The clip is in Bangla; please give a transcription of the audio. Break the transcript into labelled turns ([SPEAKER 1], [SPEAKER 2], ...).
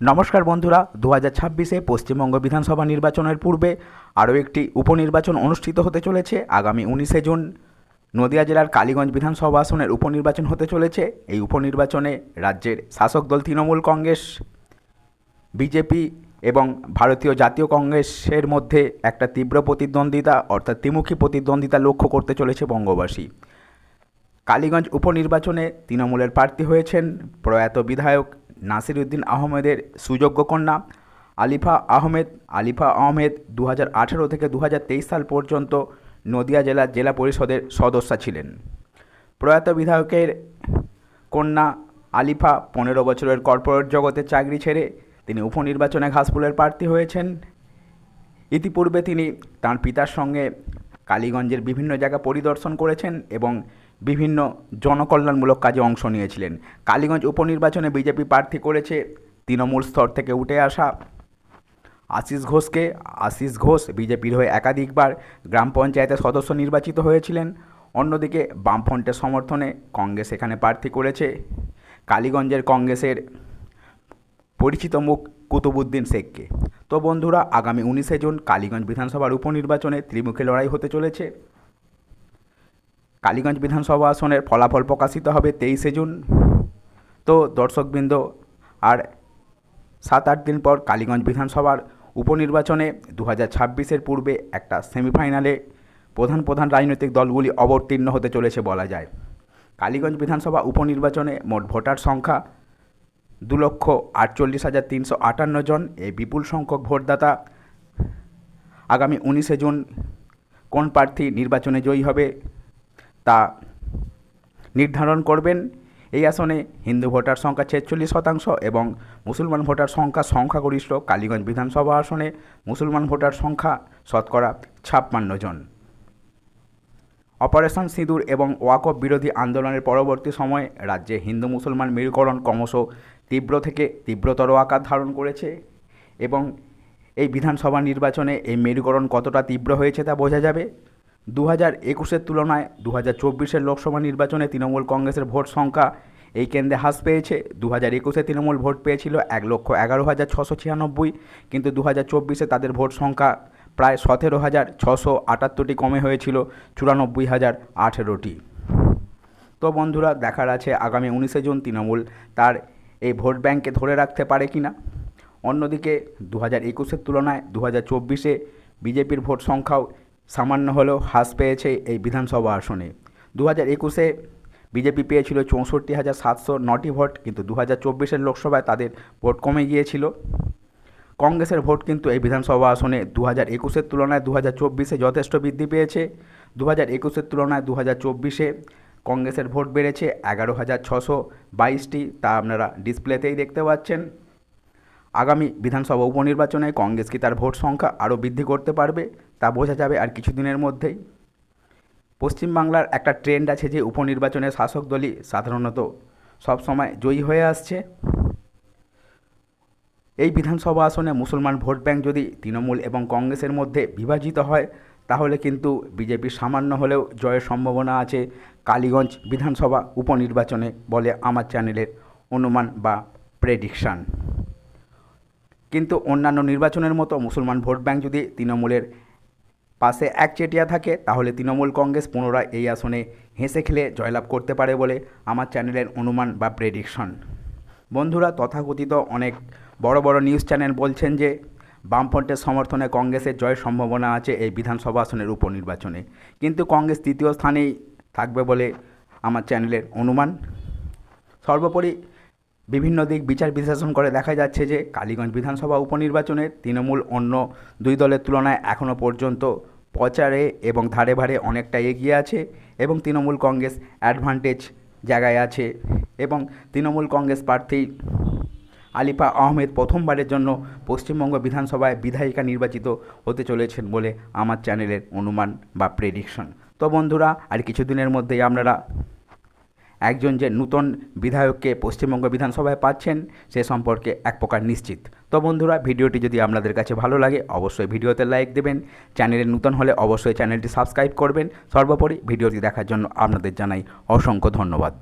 [SPEAKER 1] নমস্কার বন্ধুরা, দু হাজার ছাব্বিশে পশ্চিমবঙ্গ বিধানসভা নির্বাচনের পূর্বে আরও একটি উপনির্বাচন অনুষ্ঠিত হতে চলেছে আগামী উনিশে জুন। নদিয়া জেলার কালীগঞ্জ বিধানসভা আসনের উপনির্বাচন হতে চলেছে। এই উপনির্বাচনে রাজ্যের শাসক দল তৃণমূল কংগ্রেস, বিজেপি এবং ভারতীয় জাতীয় কংগ্রেসের মধ্যে একটা তীব্র প্রতিদ্বন্দ্বিতা, অর্থাৎ ত্রিমুখী প্রতিদ্বন্দ্বিতা লক্ষ্য করতে চলেছে বঙ্গবাসী। কালীগঞ্জ উপনির্বাচনে তৃণমূলের প্রার্থী হয়েছেন প্রয়াত বিধায়ক নাসিরউদ্দিন আহমেদের সুযোগ্য কন্যা, আলিফা আহমেদ আলিফা আহমেদ দু থেকে দু হাজার তেইশ সাল পর্যন্ত নদিয়া জেলার জেলা পরিষদের সদস্যা ছিলেন। প্রয়াত বিধায়কের কন্যা আলিফা পনেরো বছরের কর্পোরেট জগতে চাকরি ছেড়ে তিনি উপনির্বাচনে ঘাসফুলের প্রার্থী হয়েছেন। ইতিপূর্বে তিনি তার পিতার সঙ্গে কালীগঞ্জের বিভিন্ন জায়গা পরিদর্শন করেছেন এবং বিভিন্ন জনকল্যাণমূলক কাজে অংশ নিয়েছিলেন। কালীগঞ্জ উপনির্বাচনে বিজেপি প্রার্থী করেছে তৃণমূল স্তর থেকে উঠে আসা আশিস ঘোষকে। আশিস ঘোষ বিজেপির হয়ে একাধিকবার গ্রাম পঞ্চায়েতের সদস্য নির্বাচিত হয়েছিলেন। অন্যদিকে বামফ্রন্টের সমর্থনে কংগ্রেস এখানে প্রার্থী করেছে। কালীগঞ্জের কংগ্রেসের পরিচিত মুখ কুতুবুদ্দিন শেখকে। তো বন্ধুরা, আগামী উনিশে জুন কালীগঞ্জ বিধানসভার উপনির্বাচনে ত্রিমুখী লড়াই হতে চলেছে। কালীগঞ্জ বিধানসভা আসনের ফলাফল প্রকাশিত হবে তেইশে জুন। তো দর্শকবৃন্দ, আর সাত আট দিন পর কালীগঞ্জ বিধানসভার উপনির্বাচনে দু হাজার ছাব্বিশের পূর্বে একটা সেমিফাইনালে প্রধান প্রধান রাজনৈতিক দলগুলি অবতীর্ণ হতে চলেছে বলা যায়। কালীগঞ্জ বিধানসভা উপনির্বাচনে মোট ভোটার সংখ্যা দু লক্ষ আটচল্লিশ হাজার তিনশো আটান্ন জন। এই বিপুল সংখ্যক ভোটদাতা আগামী উনিশে জুন কোন প্রার্থী নির্বাচনে জয়ী হবে তা নির্ধারণ করবেন। এই আসনে হিন্দু ভোটার সংখ্যা ছেচল্লিশ শতাংশ এবং মুসলমান ভোটার সংখ্যা সংখ্যাগরিষ্ঠ কালীগঞ্জ বিধানসভা আসনে মুসলমান ভোটার সংখ্যা শতকরা ছাপ্পান্ন জন। অপারেশন সিঁদুর এবং ওয়াকফ বিরোধী আন্দোলনের পরবর্তী সময়ে রাজ্যে হিন্দু মুসলমান মেরুকরণ ক্রমশ তীব্র থেকে তীব্রতর আকার ধারণ করেছে এবং এই বিধানসভা নির্বাচনে এই মেরুকরণ কতটা তীব্র হয়েছে তা বোঝা যাবে। দু হাজার একুশের তুলনায় দু হাজার চব্বিশের লোকসভা নির্বাচনে তৃণমূল কংগ্রেসের ভোট সংখ্যা এই কেন্দ্রে হ্রাস পেয়েছে। দু হাজার একুশে তৃণমূল ভোট পেয়েছিল এক লক্ষ এগারো হাজার ছশো ছিয়ানব্বই, কিন্তু দু হাজার চব্বিশে তাদের ভোট সংখ্যা প্রায় সতেরো হাজার ছশো আটাত্তরটি কমে হয়েছিল, চুরানব্বই হাজার আঠেরোটি। তো বন্ধুরা, দেখার আছে আগামী উনিশে জুন তৃণমূল তার এই ভোট ব্যাংকে ধরে রাখতে পারে কি না অন্যদিকে দু হাজার একুশের তুলনায় দু হাজার চব্বিশে বিজেপির ভোট সংখ্যাও সামান্য হলেও হ্রাস পেয়েছে এই বিধানসভা আসনে। দু হাজার একুশে বিজেপি পেয়েছিল চৌষট্টি হাজার সাতশো নটি ভোট, কিন্তু দু হাজার চব্বিশের লোকসভায় তাদের ভোট কমে গিয়েছিল। কংগ্রেসের ভোট কিন্তু এই বিধানসভা আসনে দু হাজার একুশের তুলনায় দু হাজার চব্বিশে যথেষ্ট বৃদ্ধি পেয়েছে। দু হাজার একুশের তুলনায় দু হাজার চব্বিশে কংগ্রেসের ভোট বেড়েছে এগারো হাজার ছশো বাইশটি, তা আপনারা ডিসপ্লেতেই দেখতে পাচ্ছেন। আগামী বিধানসভা উপনির্বাচনে কংগ্রেস কি তার ভোট সংখ্যা আরও বৃদ্ধি করতে পারবে, তা বোঝা যাবে আর কিছুদিনের মধ্যেই। পশ্চিমবাংলার একটা ট্রেন্ড আছে যে উপনির্বাচনে শাসক দলই সাধারণত সবসময় জয়ী হয়ে আসছে। এই বিধানসভা আসনে মুসলমান ভোট ব্যাংক যদি তৃণমূল এবং কংগ্রেসের মধ্যে বিভাজিত হয়, তাহলে কিন্তু বিজেপির সামান্য হলেও জয়ের সম্ভাবনা আছে কালীগঞ্জ বিধানসভা উপনির্বাচনে বলে আমার চ্যানেলের অনুমান বা প্রেডিকশান। কিন্তু অন্যান্য নির্বাচনের মতো মুসলমান ভোট ব্যাংক যদি তৃণমূলের পাশে একচেটিয়া থাকে, তাহলে তৃণমূল কংগ্রেস পুনরায় এই আসনে হেসে খেলে জয়লাভ করতে পারে বলে আমার চ্যানেলের অনুমান বা প্রেডিকশন বন্ধুরা, তথাকথিত অনেক বড় বড় নিউজ চ্যানেল বলছেন যে, বামফ্রন্টের সমর্থনে কংগ্রেসের জয়ের সম্ভাবনা আছে এই বিধানসভা আসনের উপনির্বাচনে। কিন্তু কংগ্রেস তৃতীয় স্থানেই থাকবে বলে আমার চ্যানেলের অনুমান। সর্বোপরি বিভিন্ন দিক বিচার বিশ্লেষণ করে দেখা যাচ্ছে যে কালীগঞ্জ বিধানসভা উপনির্বাচনে তৃণমূল অন্য দুই দলের তুলনায় এখনও পর্যন্ত প্রচারে এবং ধারে ভারে অনেকটা এগিয়ে আছে এবং তৃণমূল কংগ্রেস অ্যাডভান্টেজ জায়গায় আছে এবং তৃণমূল কংগ্রেস প্রার্থী আলিফা আহমেদ প্রথমবারের জন্য পশ্চিমবঙ্গ বিধানসভায় বিধায়িকা নির্বাচিত হতে চলেছেন বলে আমার চ্যানেলের অনুমান বা প্রেডিকশন তো বন্ধুরা, আর কিছুদিনের মধ্যেই আপনারা একজন যে নূতন বিধায়ককে পশ্চিমবঙ্গ বিধানসভায় পাচ্ছেন, সে সম্পর্কে এক প্রকার নিশ্চিত। তো বন্ধুরা, ভিডিওটি যদি আপনাদের কাছে ভালো লাগে, অবশ্যই ভিডিওতে লাইক দেবেন। চ্যানেলে নূতন হলে অবশ্যই চ্যানেলটি সাবস্ক্রাইব করবেন। সর্বোপরি ভিডিওটি দেখার জন্য আপনাদের জানাই অসংখ্য ধন্যবাদ।